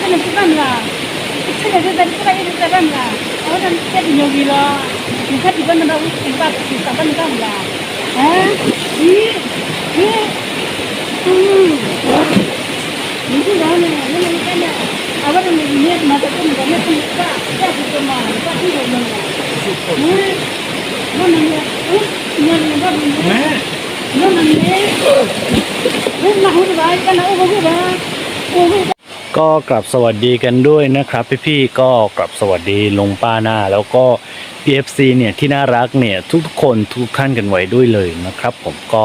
kan dah kita kan kita kan lah. Kita dah kita kita kita kan lah. Orang kita di nyogi lah. Kita di mana dah kita kita kan kan lah. Eh? Ini ini hmm. Ini dah ni, ini kan dah. Awak ni ni mata tu ni kan kita kita kita mah kita tu mana. Hmm. Mana ni? Hmm. Ni ni mana ni? แม่นั่นมันเนี่ยเฮ้ยมาหุ่นไว้กันนะโอ้โหบ้าโอ้โห ก็กลับสวัสดีกันด้วยนะครับ พี่ๆก็กลับสวัสดีลงป้าหน้า แล้วก็ PFC เนี่ยที่น่ารักเนี่ยทุกคนทุกท่านกันไว้ด้วยเลยนะครับ ผมก็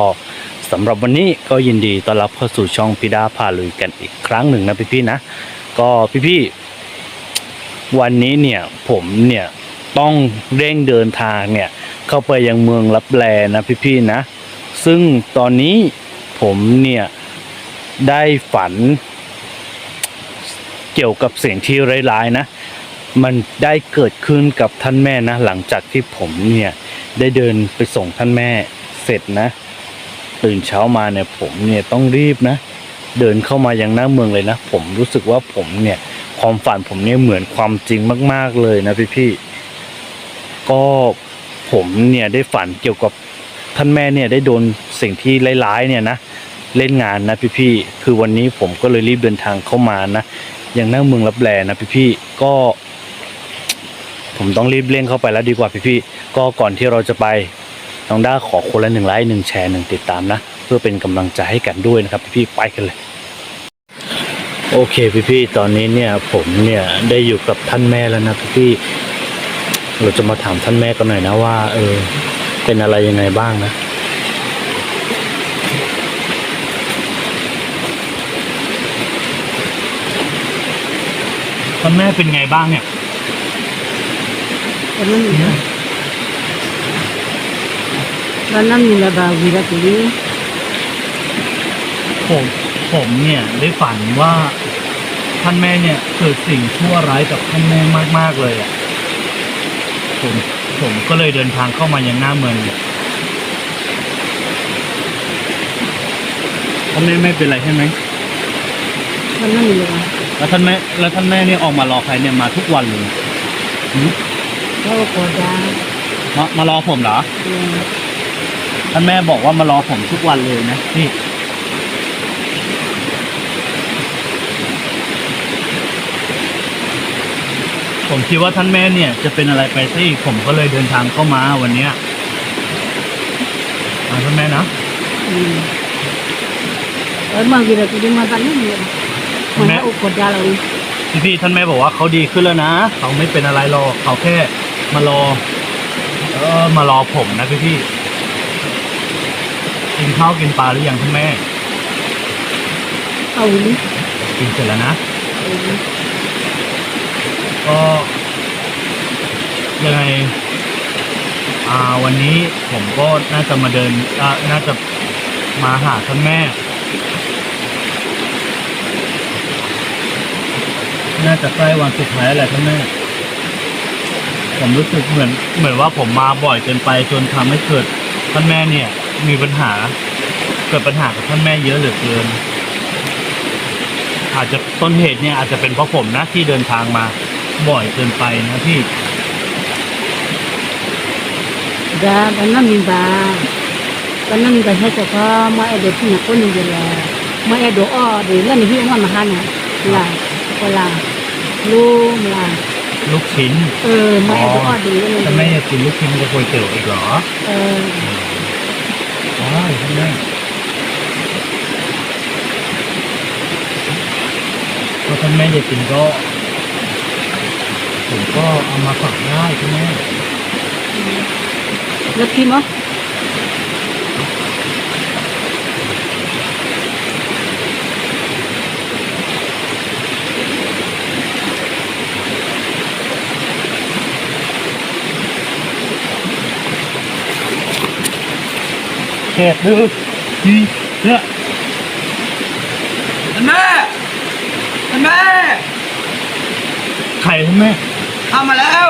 สำหรับวันนี้ก็ยินดีต้อนรับเข้าสู่ช่องพิดาพาลุยกันอีกครั้งหนึ่งนะพี่ๆนะ ก็พี่ๆวันนี้เนี่ยผมเนี่ยต้องเร่งเดินทางเนี่ยเข้าไปยังเมืองลับแลนะพี่ๆนะ ซึ่งตอนนี้ผมเนี่ยได้ฝัน เกี่ยวกับสิ่งที่ร้ายๆนะ มันได้เกิดขึ้นกับท่านแม่นะ หลังจากที่ผมเนี่ยได้เดินไปส่งท่านแม่เสร็จนะ ตื่นเช้ามาเนี่ยผมเนี่ยต้องรีบนะ เดินเข้ามายังหน้าเมืองเลยนะ ผมรู้สึกว่าผมเนี่ยความฝันผมเนี่ยเหมือนความจริงมาก ๆเลยนะพี่ๆก็ผมเนี่ยได้ฝันเกี่ยวกับท่านแม่เนี่ยได้โดนสิ่งที่ร้ายๆเนี่ยนะเล่นงานนะพี่ๆ คือวันนี้ผมก็เลยรีบเดินทางเข้ามานะ อย่างหน้าเมืองรับแลนะพี่ๆก็ ผมต้องรีบเร่งเข้าไปแล้วดีกว่าพี่ๆก็ก่อนที่เราจะไปน้องด้าขอคนละหนึ่งไลค์หนึ่งแชร์หนึ่งติดตามนะ เพื่อเป็นกำลังใจให้กันด้วยนะครับ พี่ๆไปกันเลย โอเคพี่ๆตอนนี้เนี่ยผมเนี่ยได้อยู่กับท่านแม่แล้วนะพี่ๆเราจะมาถามท่านแม่กันหน่อยนะว่า เออเป็นอะไรยังไงบ้างนะ ท่านแม่เป็นไงบ้างเนี่ย Kanan ni. Kanan ni lah bagi dah tu. ผมผมเนี่ยได้ฝันว่าท่านแม่เนี่ยเกิดสิ่งชั่วร้ายกับท่านแม่มาก ๆเลยอะผมผมก็เลยเดินทางเข้ามายังหน้าเมืองเนี่ยท่านแม่ไม่เป็นไรใช่ไหม Kanan ni lah. แล้วท่านแม่แล้วท่านแม่เนี่ยออกมารอใครเนี่ยมาทุกวันเลยหืม Kau kau dah. มามารอผมเหรอ Ya. ท่านแม่บอกว่ามารอผมทุกวันเลยนะนี่ผมคิดว่าท่านแม่เนี่ย จะเป็นอะไรไปซะอีกผมก็เลยเดินทางเข้ามาวันเนี้ยอ่าท่านแม่นะ Hmm. Emang kita tu di mata ni. Mana kau dah lagi. พี่พี่ๆท่านแม่บอกว่าเขาดีขึ้นแล้วนะเขาไม่เป็นอะไรหรอกเขาแค่มารอ เออมารอผมนะพี่พี่ๆกินข้าวกินปลาหรือยังท่านแม่ Kau ni. กินเสร็จแล้วนะ Kau ni. ก็ยังไงอ่าวันนี้ผมก็น่าจะมาเดินอ่าน่าจะมาหาท่านแม่ น่าจะใกล้วันสุดท้ายแล้วแหละท่านแม่ผมรู้สึกเหมือนเหมือนว่าผมมาบ่อยเกินไปจนทำให้เกิดท่านแม่เนี่ย มีปัญหา เกิดปัญหากับท่านแม่เยอะเหลือเกิน อาจจะต้นเหตุเนี่ยอาจจะเป็นเพราะผมนะที่เดินทางมาบ่อยเกินไปนะพี่ Dah kanan ni bah. Kanan ni dah saya kau mai ada punya pun ni je lah. Mai ada doa de lah ni hiu mana mana. Lah. Lah. Lu lah. ลูกชิ้น Eh, mai ada doa de ท่า แม่ ni. อยากกินลูกชิ้นกับก๋วยเตี๋ยวอีกเหรอ Eh, อ๋อท่านแม่ถ้าท่านแม่อยากกินก็ผมก็เอามาฝากได้ท่านแม่ แซ่บเด้อนี่เนี่ยแม่แม่ไข่แม่ทำมาแล้ว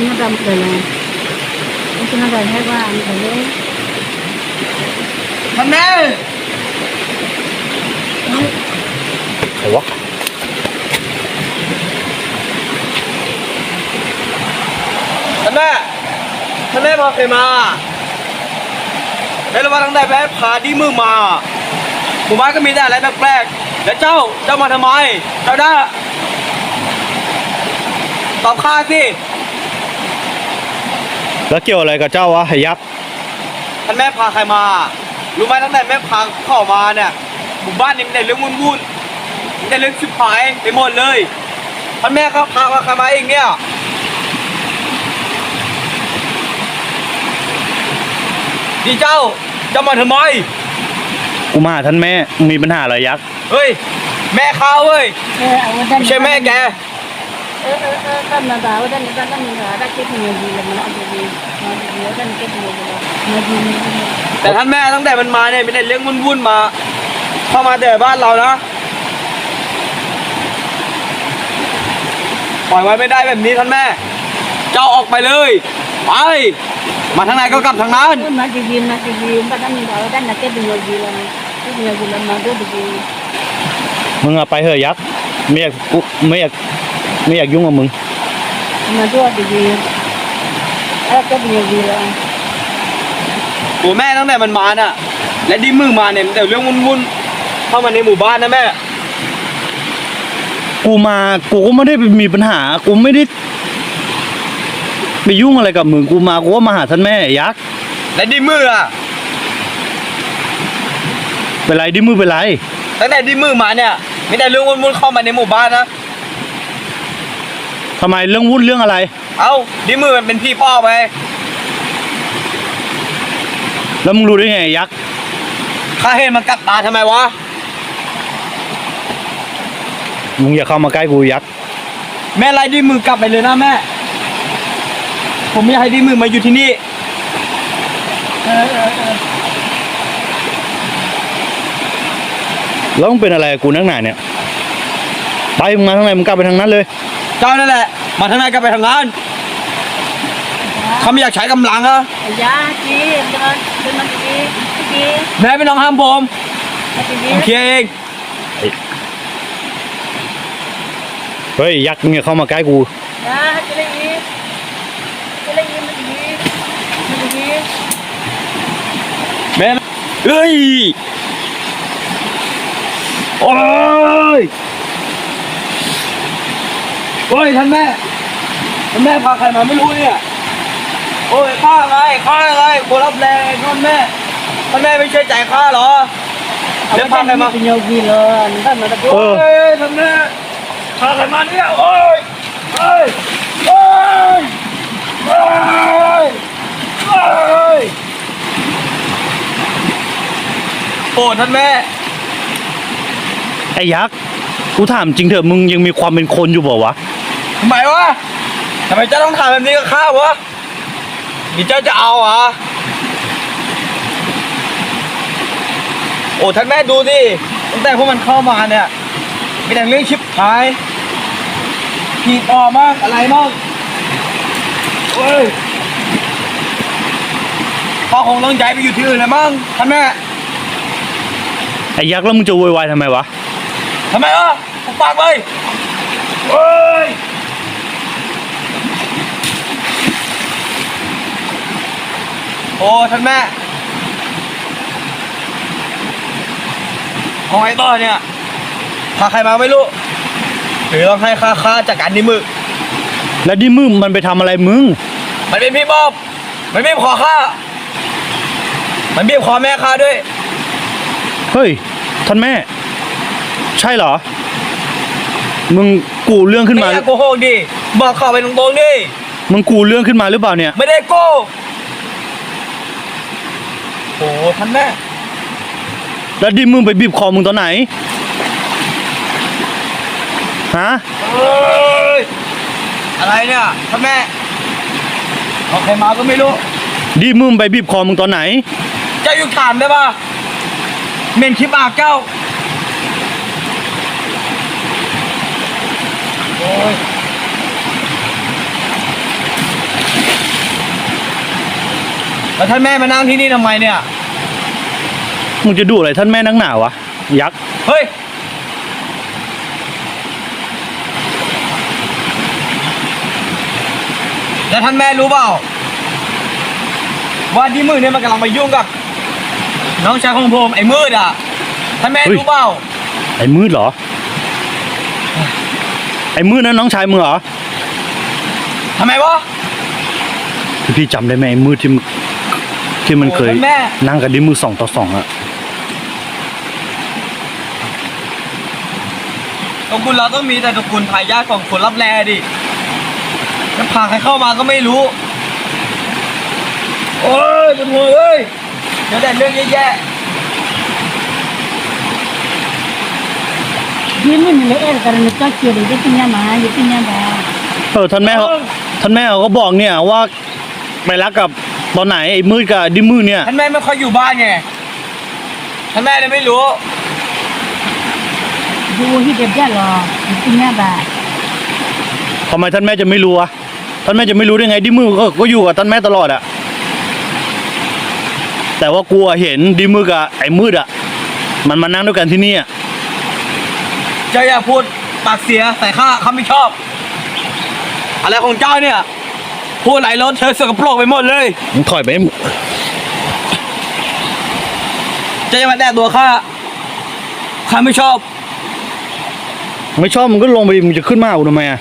นี่ดำเลยนะนี่คืออะให้ว่าอันนี้ทำแม่ไข่วะท่านแม่ท่านแม่พอเคยมา แล้วว่าตั้งแต่แม่พาดีมือมาหมู่บ้านก็มีแต่อะไรแปลกๆแล้วเจ้าเจ้ามาทำไมเจ้าได้ตอบข้าสิแล้วเกี่ยวอะไรกับเจ้าวะไอ้ยักษ์ท่านแม่พาใครมารู้ไหมตั้งแต่แม่พาเข้ามาเนี่ยหมู่บ้านนี้มีแต่เรื่องวุ่นๆมีแต่เรื่องชิบหายไปหมดเลยท่านแม่ก็พามาใครมาเองเนี่ย ดีเจ้าเจ้ามาทำไม กูมาหาท่านแม่มึงมีปัญหาอะไรยักษ์เฮ้ย แม่ข้าเว้ย เออเอาด้านไม่ใช่แม่แก เออเออเออด้านนั้นเอาด้านนั้นด้านนั้นได้เก็บเงินดีเลยมันเอาดีๆมาดีๆด้านเก็บเงินดีเลยมาดีๆแต่ท่านแม่ตั้งแต่มันมาเนี่ยมีแต่เรื่องวุ่นๆมา เข้ามาแต่บ้านเรานะ ปล่อยไว้ไม่ได้แบบนี้ท่านแม่ เจ้าออกไปเลย ไป มาทางไหนก็กลับทางนั้นมาดีๆมาดีๆด้านนั้นเอาด้านนั้นเก็บเงินดีเลยเก็บเงินดีเลยมาดูดีมึงอะไปเถอะยักษ์ไม่อยากกูไม่อยากไม่อยากยุ่งกับมึงๆมาดูดีๆแล้วเก็บเงินดีเลยโอ้แม่ตั้งแต่มันมาน่ะ และดิมือมาเนี่ยมีแต่เรื่องวุ่นๆเข้ามาในหมู่บ้านนะแม่ กูมากูก็ไม่ได้มีปัญหา กูไม่ได้ ไปยุ่งอะไรกับมึงกูมากูก็มาหาท่านแม่ไอ้ยักษ์และดิมืออะเป็นไรดิมือเป็นไรตั้งแต่ดิมือมาเนี่ยมีแต่เรื่องวุ่นๆเข้ามาในหมู่บ้านนะทำไมเรื่องวุ่นเรื่องอะไร เอ้าดิมือมันเป็นพี่พ่อไปแล้วมึงรู้ได้ไงไอ้ยักษ์ข้าเห็นมันกัดตาทำไมวะมึงอย่าเข้ามาใกล้กูยักษ์ แม่ไล่ดิมือกลับไปเลยนะแม่ ผมไม่อยากให้ดิมือมาอยู่ที่นี่เออเออเออแล้วมึงเป็นอะไรกับกูนักหนาเนี่ย ไปมึงมาทางไหนมึงกลับไปทางนั้นเลย เจ้านั่นแหละ มาทางไหนก็ไปทางนั้นเขาไม่อยากใช้กำลังอะยาจีเดินเดินมาดีดีแม่ไม่ต้องห้ามผมๆมาดีผมเคลียร์เอง เฮ้ยยักษ์มึงอย่าเข้ามาใกล้กูยาจะได้ จะได้ยินมาดีๆมาดีแม่เฮ้ยโอ้ยโอ้ยท่านแม่ท่านแม่พาใครมาไม่รู้เนี่ยโอ้ยข้าไงข้าไงคนรับแรงท่านแม่ท่านแม่ไม่เชื่อใจข้าเหรอๆเอาแล้วไปพาใครมาเป็นโยกีเลยได้มาตะโกเออโอ้ยท่านแม่พาใครมาเนี่ยโอ้ยโอ้ยโอ้ย โอ้ยโอ้ยโอ้ท่านแม่ ไอ้ยักษ์ กูถามจริงเถอะมึงยังมีความเป็นคนอยู่เปล่าวะ ทำไมวะทำไมเจ้าต้องทำแบบนี้กับข้าวะนี่เจ้าจะเอาเหรอโอ้ท่านแม่ดูดิตั้งแต่พวกมันเข้ามาเนี่ยมีแต่เรื่องชิบหายผีต่อมากอะไรมาก เฮ้ยพ่อคงต้องย้ายไปอยู่ที่อื่นแล้วมั้งท่านแม่ไอ้ยักษ์แล้วมึงจะโวยวายทำไมวะ ทำไมวะผมปากเลยเฮ้ยโอ้ท่านแม่เอาไงต่อเนี่ยพาใครมาไม่รู้หรือต้องให้ค่าค่าจากการนี้มือ แล้วดิมือมันไปทำอะไรมึง มันเป็นพี่บอบ มันบีบคอข้า มันบีบคอแม่ข้าด้วย เฮ้ย ท่านแม่ ใช่เหรอ มึงกูเรื่องขึ้นไม่มาอยากโกหกดิ บอกเข้าไปตรงๆดิ มึงกูเรื่องขึ้นมาหรือเปล่าเนี่ย ไม่ได้โกหกโอ้ท่านแม่ แล้วดิมึงไปบีบคอมึงตอนไหน ฮะ เอ้ย อะไรเนี่ยท่านแม่เอาใครมาก็ไม่รู้ดิมึงไปบีบคอมึงตอนไหน เจ้าอยู่ถามได้ป่ะเมนคลิปปากเจ้าโอ้ยแล้วท่านแม่มานั่งที่นี่ทำไมเนี่ย มึงจะดูอะไรท่านแม่นักหนาวะ ยักษ์ เฮ้ย แล้วท่านแม่รู้เปล่าว่าที่มืดเนี่ยมันกำลังมายุ่งกับ น้องชายของผมไอ้มืดอะท่านแม่รู้เปล่าไอ้มืดเหรอ ไอ้มืดนั้นน้องชายมึงเหรอทำไมวะพี่พี่จำได้ไหมไอ้มืดที่มันที่มันเคยโอ้ท่านแม่นั่งกันดิมือสองต่อสองอะตระกูลเราต้องมีแต่ตระกูลทายาทของคนรับแลดิ จะพาใครเข้ามาก็ไม่รู้ โอ้ยเป็นหัวเอ้ยเดี๋ยวแต่เรื่องแย่ Dia ni ni eh karena lepas dia dia punya mah, dia punya dah. เออท่านแม่เขาท่านแม่เขาก็บอกเนี่ยว่าไปรักกับตอนไหนไอ้มืดกับดิมืดเนี่ยๆท่านแม่ไม่ค่อยอยู่บ้านไงท่านแม่เลยไม่รู้ Dia hidup dia lah, dia punya dah. ทำไมท่านแม่จะไม่รู้อะ ท่านแม่จะไม่รู้ได้ไงดิมือก็ก็อยู่กับท่านแม่ตลอดอะแต่ว่ากูอะเห็นดิมือกับไอ้มืดอะมันมานั่งด้วยกันที่นี่อะเจ้าอย่าพูดปากเสียใส่ข้าข้าไม่ชอบ อะไรของเจ้าเนี่ย พูดไหลล้นเธอสกปรกไปหมดเลยมึงถอยไปเจ้าอย่ามาแตะตัวข้าข้าไม่ชอบ ไม่ชอบมึงก็ลงไปดิมึงจะขึ้นมากูทำไมอะ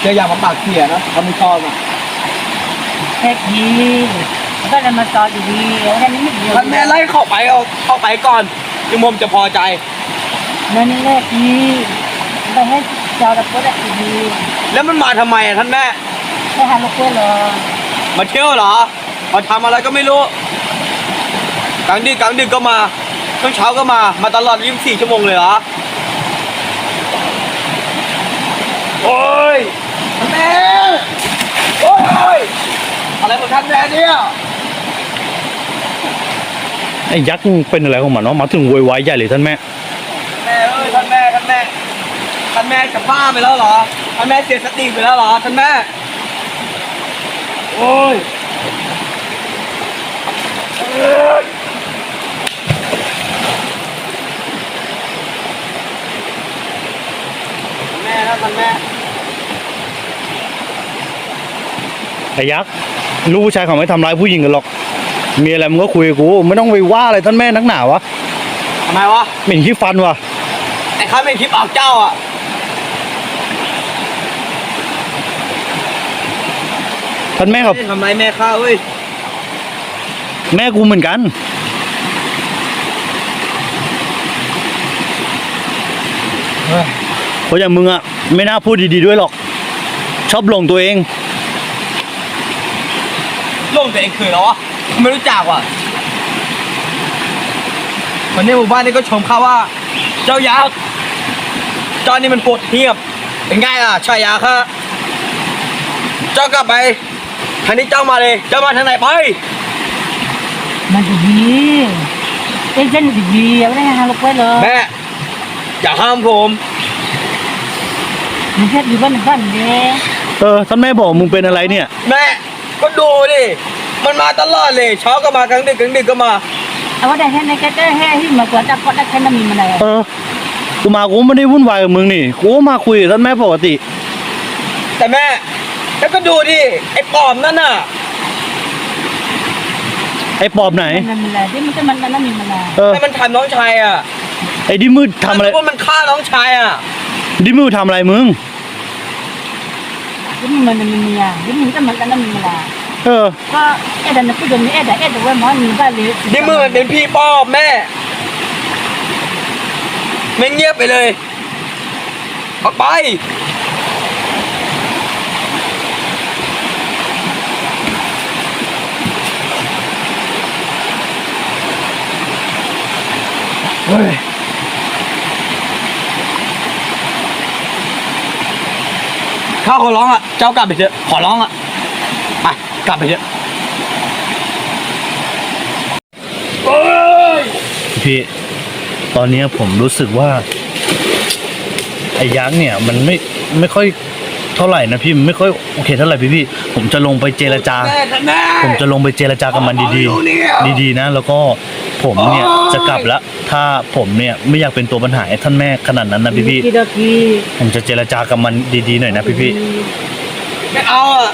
เจ้าอย่ามาปากเสียนะข้าไม่ชอบอะ Eh ni. Apa nama kau jadi? Orang ni dia. ท่านแม่ไล่เข้าไปเอาเข้าไปก่อนยังมมจะพอใจ Nah ni leh ni. Dah hai kau dah pada ni. แล้วมันมาทำไมอะท่านแม่ Saya haluk kau lah. มาเที่ยวเหรอมาทำอะไรก็ไม่รู้กลางดึกกลางดึกก็มาช่วงเช้าก็มามาตลอด24ชั่วโมงเลยเหรอโอ้ยท่าน แม่โอ้ยอะไรของท่านแม่เนี่ยไอ้ยักษ์มึงเป็นอะไรของมันวะมาถึงโวยวายใหญ่เลยท่านแม่แม่เอ้ยท่านแม่ท่านแม่ท่านแม่จะบ้าไปแล้วเหรอท่านแม่เสียสติไปแล้วเหรอท่านแม่โอ้ยเอ้ยท่านแม่นะท่านแม่ อ้ยักษ์ลูกผู้ชายเขาไม่ทำร้ายผู้หญิงกันหรอก มีอะไรมึงก็คุยกับกู ไม่ต้องไปว่าอะไรท่านแม่นักหนาวะทำไมวะเหม็นขี้ฟันวะไอ้ข้าไม่คลิปออกเจ้าอะท่านแม่กับไม่ได้ทำไรแม่ข้าเว้ยแม่กูเหมือนกัน เพราะอย่างมึงอะไม่น่าพูดดีๆด้วยหรอก ชอบหลงตัวเอง โลกตัวเองคือแล้ววะไม่รู้จักว่ะคนในหมู่บ้านนี่ก็ชมข้าว่า เจ้ายักษ์เจ้านี่มันโหดเหี้ยมเป็นไงล่ะชายาค่ะเจ้ากลับไปทางนี้เจ้ามาเลยเจ้ามาทางไหนไป Nah jadi. Eh jangan jadi. Orang yang haluk kau lah. แม่อย่าห้ามผม Nanti di mana ban deh. เออท่านแม่บอกมึงเป็นอะไรเนี่ย แม่ ก็ดูดิมันมาตลอดเลยเช้าก็มากลางดึกกลางดึกก็มา Awak dah hendak kata hei hi mak kau tak kau tak kena mi mana. เออกูมากูไม่ได้วุ่นวายกับมึงนี่กูก็มาคุยกับท่านแม่ปกติ แต่แม่แล้วก็ดูดิไอ้ปอมนั่นน่ะไอ้ปอบไหน Mana mana dia macam mana mana mi mana. เออให้มันทำน้องชายอะไอ้ดิมืดทำอะไรว่ามันฆ่าน้องชายอะดิมืดทำอะไรมึง mana minyak, dia minta makanan minyak. เออ ก็เอ็ดอันนพูดตรงนี้เอ็ดอเอ็ดแต่ว่าหมอมีบ้านเลยดิมึงมันเป็นพี่ป้อแม่ไม่งเงียบไปเลยออกไป เฮ้ ข้าขอร้องอะ เจ้ากลับไปเถอะ ขอร้องอะ ไป กลับไปเถอะเฮ้ยพี่ ตอนเนี้ยผมรู้สึกว่า ไอ้ยักษ์เนี่ย มันไม่ไม่ค่อยเท่าไหร่นะพี่มันไม่ค่อยโอเคเท่าไหร่พี่พี่ผมจะลงไปเจรจาแม่ท่านแม่ผมจะลงไปเจรจากับมันดีเอาอยู่เนี่ยๆดีๆนะ แล้วก็ผมเนี่ยจะกลับแล้ว ถ้าผมเนี่ยไม่อยากเป็นตัวปัญหาให้ท่านแม่ขนาดนั้นนะพี่พี่กี่ดอกกี่ๆผมจะเจรจากับมันดีๆหน่อยนะพี่พี่ไม่เอาอะ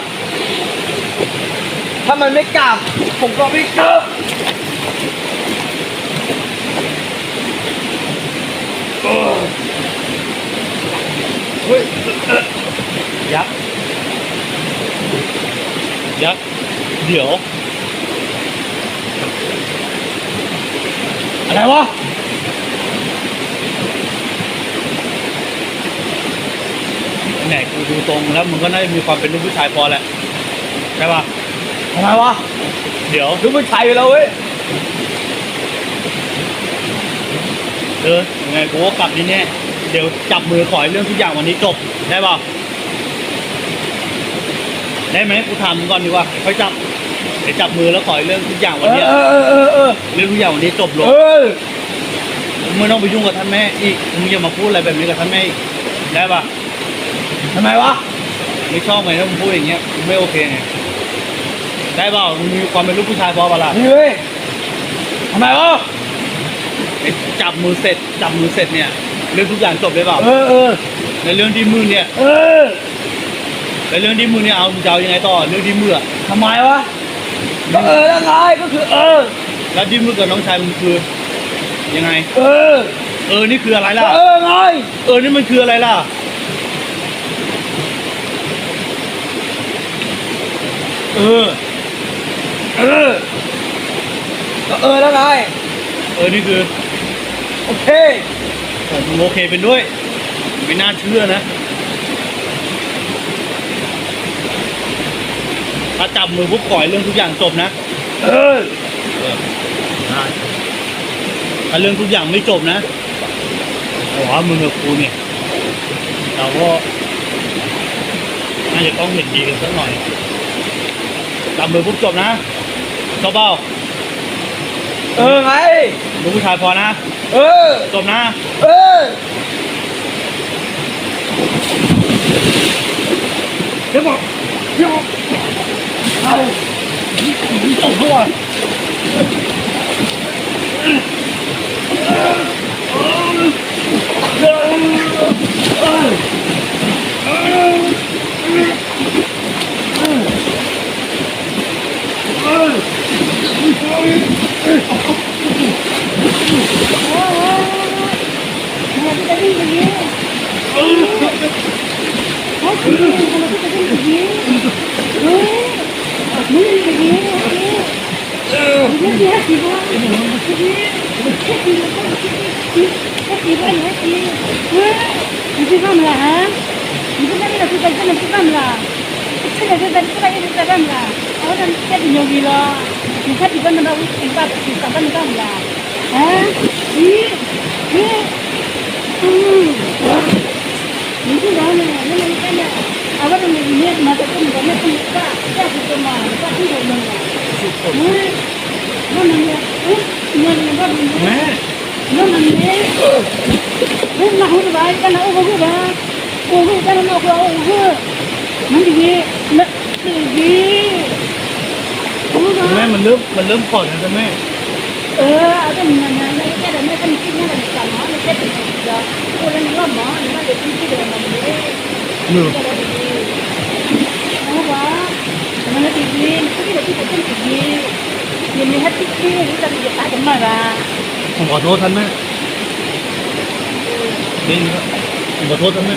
ถ้ามันไม่กลับ ผมก็ไม่กลับเออเฮ้ยๆยักษ์ยักษ์เดี๋ยว อะไรวะไหนกูดูตรงแล้วมึงก็น่าจะมีความเป็นลูกผู้ชายพอแหละใช่ป่ะทำไมวะ เดี๋ยวรู้ผู้ชายอยู่แล้วเว้ยเออยังไงกูก็กลับนี่แน่เดี๋ยวจับมือขอให้เรื่องทุกอย่างวันนี้จบได้ป่ะได้ไหมกูถามมึงก่อนดีกว่าค่อยจับ เดี๋ยวจับมือแล้วขอให้เรื่องทุกอย่างเอวันอเนี้ยเออเออเออเออเรื่องทุกอย่างวันนี้จบลงเออมึงไม่ต้องไปยุ่งกับท่านแม่อีกมึงอย่ามาพูดอะไรแบบนี้กับท่านแม่อีกได้ป่ะทำไมวะไม่ชอบไงถ้ามึงพูดอย่างเงี้ยมึงไม่โอเคไงได้เปล่ามึงมีความเป็นลูกผู้ชายพอเปล่าล่ะ นี่เว้ยทำไมวะไอ้จับมือเสร็จจับมือเสร็จเนี่ยเรื่องทุกอย่างจบได้เปล่าเออเออในเรื่องที่มือเนี่ยเออในเรื่องที่มือเนี่ยเอามึงจะเอายังไงต่อเรื่องที่มืออะทำไมวะ ก็เออแล้วไงก็คือเออ แล้วที่มือกับน้องชายมึงคือยังไง เออ เออนี่คืออะไรก็ล่ะ เออไง เออนี่มันคืออะไรล่ะ เออ เออก็เออแล้วไง เออนี่คือโอเคผมมึงโอเคเป็นด้วย ไม่น่าเชื่อนะ ถ้าจับมือปุ๊บปล่อยเรื่องทุกอย่างจบนะเออได้ถ้าเรื่องทุกอย่างไม่จบนะบอกว่ามึงกับกูเนี่ยเราก็น่าจะต้องเห็นดีกันสักหน่อยจับมือปุ๊บจบนะจบเปล่าเออไงลูกผู้ชายพอนะ เออ จบนะ เออเดี๋ยวบอกเดี๋ยวบอก Caralho! Então ni pergi. ಅವರ ಮೇಲೆ ಮತ್ತೆ ಮತ್ತೆ ಕುಟುಂಬ ನಮಗೆ ನಾವು ಬಾಯ್ಕ ನಾವು ಹೋಗುವ ಹೋಗುವ ನಾವು ಹೋಗು ನಮಗೆ แม่มันเริ่มมันเริ่มผ่อนแล้วจ้ะแม่ เออเอาแต่มันนะแม่แค่แต่แม่ก็มีคิดแม่แต่ไม่จำเนาะแม่แค่ติดเดียวคนละนี้ว่าหมอหรือว่าเด็กที่เดินมาเลย ni ni ada ni kan ni ni ada sama, ni kan ni. Orang ni lama, ni ada ni dia nama ni. หนู Apa? Mana tinggi? Kita kita kita tinggi. Yang lihat tinggi, kita tidak ada marah. ผมขอโทษท่านแม่ได้ยินครับผมขอโทษท่านแม่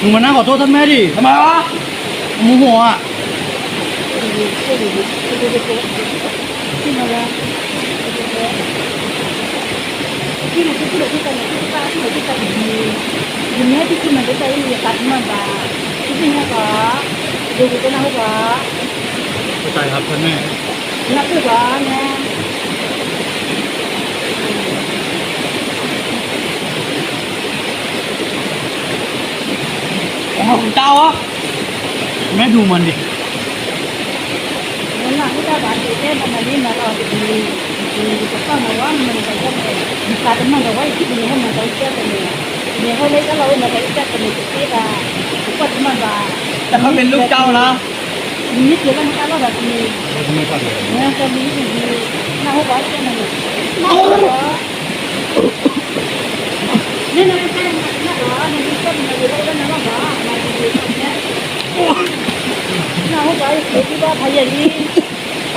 มึงมานั่งขอโทษท่านแม่ดิทำไมวะโมโหอะ Sini lah. Sini kita kita kita kita kita kita kilo दुनिया किसी मदद चाहिए काटना बा किसी ने कहा जो कितना होगा ใช่ครับท่านแม่ นับถือว่านแม่ของเจ้าอะแม่ดูมันดิมันหนักที่ตาบานดีแค่มันมนี่มาเราดี Kita nak awak mana kita ni? Kita teman awak itu ni mana kita kita ni. Ni kalau kalau nak kita kita ni kita. Kita teman bah. แต่เขาเป็นลูกเจ้านะน ini kita nak kalau dah ni. ไม่ฟังเลย Ni kan ni ni. Nak apa kan ni? Nak apa? Ni nak kan nak apa? Ni kita nak buat nak apa? Nak buat ni. Nak apa? Kita payah ni.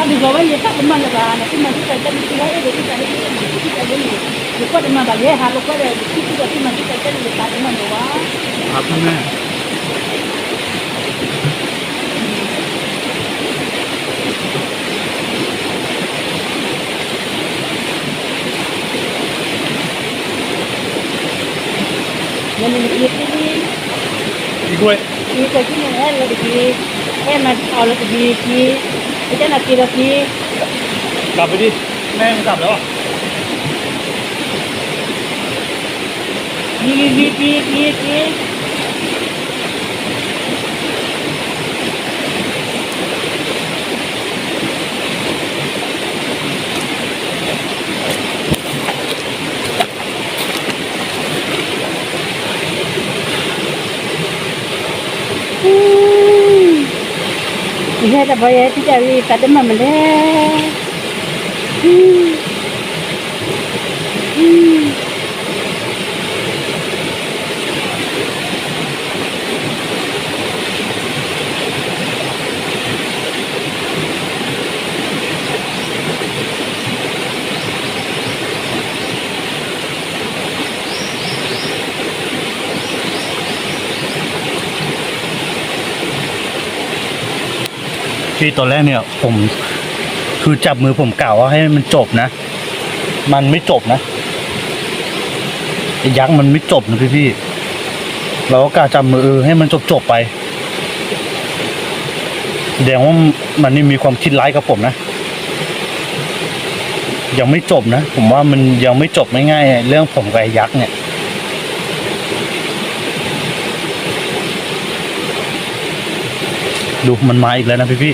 Tapi kalau ni tak benar lah. Nanti masih kita ni kita ada kita ni kita ni. Lupa dengan balik, hal lupa dah. Kita kita masih kita ni kita dengan doa. ครับท่านแม่ Yang ni kita ni พี่กล้ วย kita ni eh lagi eh nak all lagi ki. Kita nak kira ki. กลับไปดิ แม่มันกลับแล้วอะ ဒီဟဲ့တဘရဲ့တိကျပြီးတတ်မှမလဲဟင်းဟင်း พี่ตอนแรกเนี่ย ผมคือจับมือผมกล่าวว่าให้มันจบนะ มันไม่จบนะยักษ์มันไม่จบนะพี่พี่เราก็กล้าจับมือให้มันจบจบๆไปแสดงว่ามันนี่มีความคิดร้ายกับผมนะยังไม่จบนะ ผมว่ามันยังไม่จบง่ายๆเรื่องผมกับไอ้ยักษ์เนี่ย ดูมันมาอีกแล้วนะพี่พี่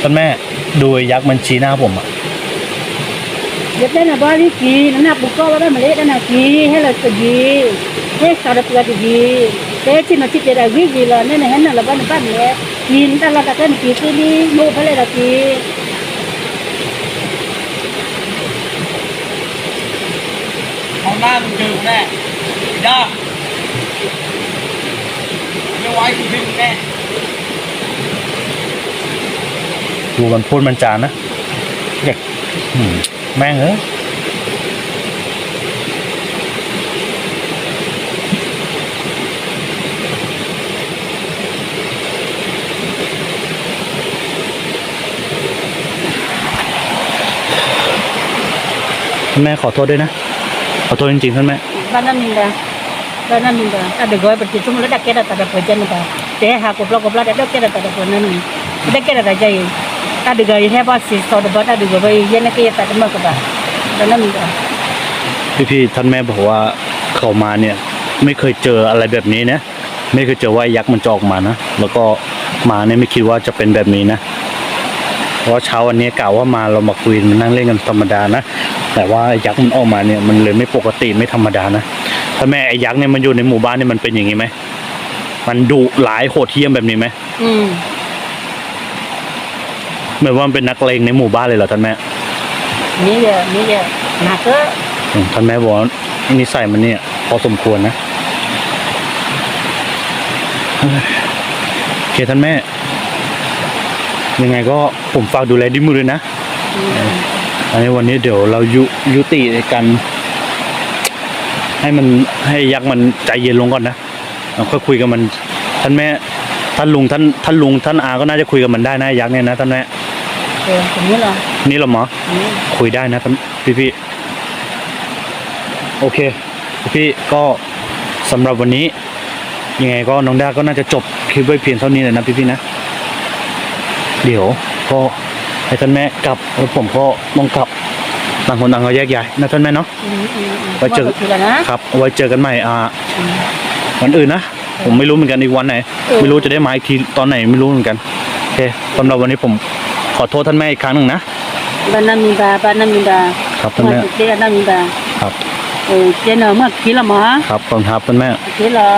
ท่านแม่ดูไอ้ยักษ์มันชี้หน้าผมอะ Dia nak balik ki, nak buka apa Malay dan nak ki, hello pergi. Hey, kada pergi pergi. Saya cina cita dah gigi lah, ni nak hendak lepas lepas ni. Ki, entah lah kata ki sini, mau balik lagi. เขาหน้ามึงเจอกูแน่ยากไม่ไว้กู ดูมันพูดมันจานนะเด็กแม่งเอ้ยแม่ขอโทษด้วยนะ ขอโทษจริงๆท่านแม่บ้านนั่นมีแล้วบ้านนั่นนินดาอาเด็กก้อยปัจจุบันแล้วเด็กแก่ตัดตัดเพื่อนจ้านิดาแต่หากกบลากบลาเด็กแก่ตัดตัดเพื่อนั่นเด็กแก่ตัดใจ Ada goi hebat sih, so dah ada goi ye nak kira tak ada mak dah. Mana minda. พี่พี่ๆท่านแม่บอกว่าเขามาเนี่ย ไม่เคยเจออะไรแบบนี้นะไม่เคยเจอว่ายักษ์มันจะออกมานะแล้วก็มาเนี่ยไม่คิดว่าจะเป็นแบบนี้นะ เพราะว่าเช้าวันนี้กล่าวว่ามาเรามาคุยมานั่งเล่นกันธรรมดานะแต่ว่ายักษ์มันออกมาเนี่ยมันเลยไม่ปกติไม่ธรรมดานะท่านแม่ไอ้ยักษ์เนี่ยมันอยู่ในหมู่บ้านเนี่ยมันเป็นอย่างนี้ไหมมันดุร้ายโหดเหี้ยมแบบนี้ไหม Hmm. เหมือนว่ามันเป็นนักเลงในหมู่บ้านเลยเหรอท่านแม่ Ni ya, ni ya. Nak ke? อืมท่านแม่บอกว่านิสัยมันเนี่ย พอสมควรนะเฮ้ยโอเคท่านแม่ ยังไงก็ผมฝากดูแลดิมือด้วยนะ Hmm. อันนี้วันนี้เดี๋ยวเรายุยุติในการให้มันให้ยักษ์มันใจเย็นลงก่อนนะเราค่อยคุยกับมัน ท่านแม่ ท่านลุงท่านท่านลุงท่านอาก็น่าจะคุยกับมันได้นะยักษ์เนี่ยนะท่านแม่ Okay, ni lah. นี่เหรอหมอ Hmm. คุยได้นะพี่พี่ๆโอเค พี่ๆก็สำหรับวันนี้ ยังไงก็น้องด้าก็น่าจะจบคลิปไว้เพียงเท่านี้เลยนะพี่ๆนะ เดี๋ยวก็ให้ท่านแม่กลับแล้วผมก็ต้องกลับต่างคนต่างก็แยกย้ายนะท่านแม่เนาะ Hmm. hmm. Baca- Baca tu lah nah. ครับเอาไว้เจอกันใหม่อ่า Hmm. วันอื่นนะผมไม่รู้เหมือนกันอีกวันไหนเออไม่รู้จะได้มาอีกทีตอนไหนไม่รู้เหมือนกันสำหรับวันนี้ผมข อโทษท่านแม่อีกครั้งหนึ่งนะบ้านน้ำมีบาบ้านน้ำมีบาครับท่านเมื่อแม่เจ๊น้ำมีบาครับเออเจ๊เนอะเมื่อกี้ละหมอครับขอบคุณครับท่านแม่เจ๊ละ